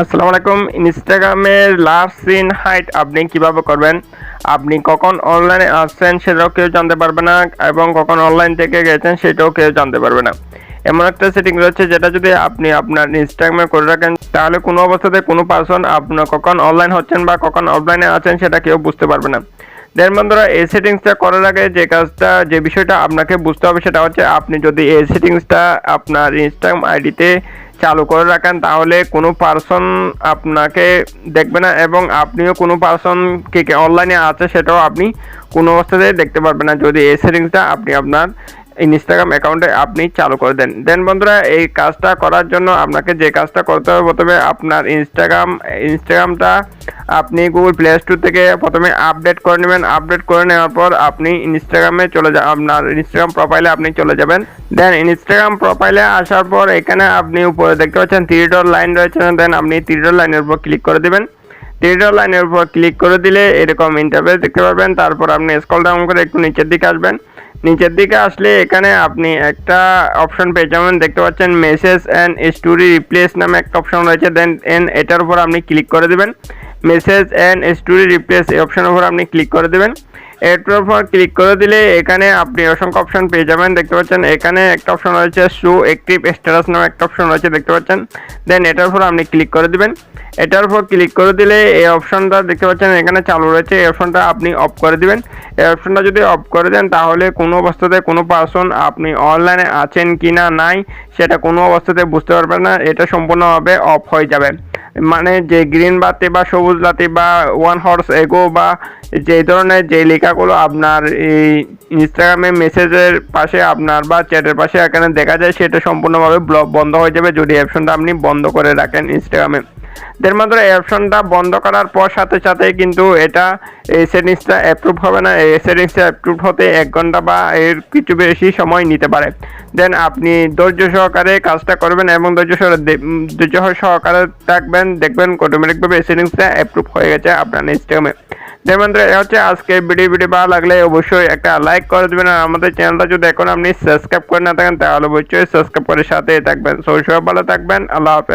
আসসালামু আলাইকুম। ইনস্টাগ্রামের লাস্ট সিন হাইট আপনি কীভাবে করবেন? আপনি কখন অনলাইনে আসছেন সেটাও কেউ জানতে পারবে না এবং কখন অনলাইন থেকে গেছেন সেটাও কেউ জানতে পারবে না। এমন একটা সেটিং রয়েছে যেটা যদি আপনি আপনার ইনস্টাগ্রামে করে রাখেন, তাহলে কোনো অবস্থাতে কোনো পার্সন আপনার কখন অনলাইন হচ্ছেন বা কখন অফলাইনে আছেন সেটা কেউ বুঝতে পারবে না। দেন বন্ধুরা, এই সেটিংসটা করার আগে যে কাজটা, যে বিষয়টা আপনাকে বুঝতে হবে সেটা হচ্ছে আপনি যদি এই সেটিংসটা আপনার ইনস্টাগ্রাম আইডিতে চালু করে রাখেন, তাহলে কোনো পার্সন আপনাকে দেখবে না এবং আপনিও কোনো পার্সন কে কে অনলাইনে আছে সেটাও আপনি কোনো অবস্থাতে দেখতে পারবেন না। যদি এই সেটিংসটা আপনি আপনার ইনস্টাগ্রাম অ্যাকাউন্টে আপনি চালু করে দেন। দেন বন্ধুরা, এই কাজটা করার জন্য আপনাকে যে কাজটা করতে হবে, প্রথমে আপনার ইনস্টাগ্রাম ইনস্টাগ্রামটা আপনি গুগল প্লে স্টোর থেকে প্রথমে আপডেট করে নেবেন। আপডেট করে নেওয়ার পর আপনি ইনস্টাগ্রামে চলে যা আপনার ইনস্টাগ্রাম প্রোফাইলে আপনি চলে যাবেন। দেন ইনস্টাগ্রাম প্রোফাইলে আসার পর এখানে আপনি উপরে দেখতে পাচ্ছেন থ্রি ডট লাইন রয়েছে দেন আপনি থ্রি ডট লাইনের উপর ক্লিক করে দেবেন। থ্রি ডট লাইনের উপর ক্লিক করে দিলে এরকম ইন্টারফেস দেখতে পারবেন। তারপর আপনি স্ক্রল ডাউন করে একটু নিচের দিকে আসবেন। নিচের দিকে আসলে এখানে আপনি একটা অপশন পেয়ে যাবেন। দেখতে পাচ্ছেন মেসেজ অ্যান্ড স্টোরি রিপ্লেস নামে একটা অপশন রয়েছে। দেন এন এটার উপর আপনি ক্লিক করে দেবেন। মেসেজ অ্যান্ড স্টোরি রিপ্লেস এই অপশানের উপর আপনি ক্লিক করে দেবেন। এটার উপর ক্লিক করে দিলে এখানে আপনি অসংখ্য অপশন পেয়ে যাবেন, দেখতে পাচ্ছেন। এখানে একটা অপশন রয়েছে শো অ্যাক্টিভ স্ট্যাটাস নামে একটা অপশন রয়েছে, দেখতে পাচ্ছেন। দেন এটার উপর আপনি ক্লিক করে দিবেন। এটার উপর ক্লিক করে দিলে এই অপশনটা দেখতে পাচ্ছেন, এখানে চালু রয়েছে। এই অপশনটা আপনি অফ করে দিবেন। এই অপশনটা যদি অফ করে দেন, তাহলে কোনো অবস্থাতে কোনো পার্সন আপনি অনলাইনে আছেন কি না নাই, সেটা কোনো অবস্থাতে বুঝতে পারবেন না। এটা সম্পূর্ণভাবে অফ হয়ে যাবে। মানে যে গ্রিন বাতি বা সবুজ বাতি বা ওয়ান হর্স এগো বা যে ধরনের যে লেখাগুলো আপনার এই ইনস্টাগ্রামে মেসেজের পাশে আপনার বা চ্যাটের পাশে এখানে দেখা যায়, সেটা সম্পূর্ণভাবে ব্লক বন্ধ হয়ে যাবে। যদি অপশনটা আপনি বন্ধ করে রাখেন ইনস্টাগ্রামে দেড় মাত্র এই অপশনটা বন্ধ করার পর সাথে সাথে কিন্তু এটা এই সেটিংসটা অ্যাপ্রুভ হবে না। এই সেটিংসটা অ্যাপ্রুভ হতে এক ঘণ্টা বা এর কিছু বেশি সময় নিতে পারে। দেন আপনি ধৈর্য সহকারে কাজটা করবেন এবং ধৈর্য ধৈর্য সহকারে থাকবেন, দেখবেন অটোমেটিকভাবে এই সেটিংসটা অ্যাপ্রুভ হয়ে গেছে আপনার ইনস্টাগ্রামে দেন বন্ধুরা এটা হচ্ছে আজকে ভিডিও ভিডিও ভালো লাগলে অবশ্যই একটা লাইক করে দেবেন আর আমাদের চ্যানেলটা যদি এখন আপনি সাবস্ক্রাইব করে না থাকেন, তাহলে অবশ্যই সাবস্ক্রাইব করে সাথে থাকবেন। সব সবাই ভালো থাকবেন। আল্লাহ হাফেজ।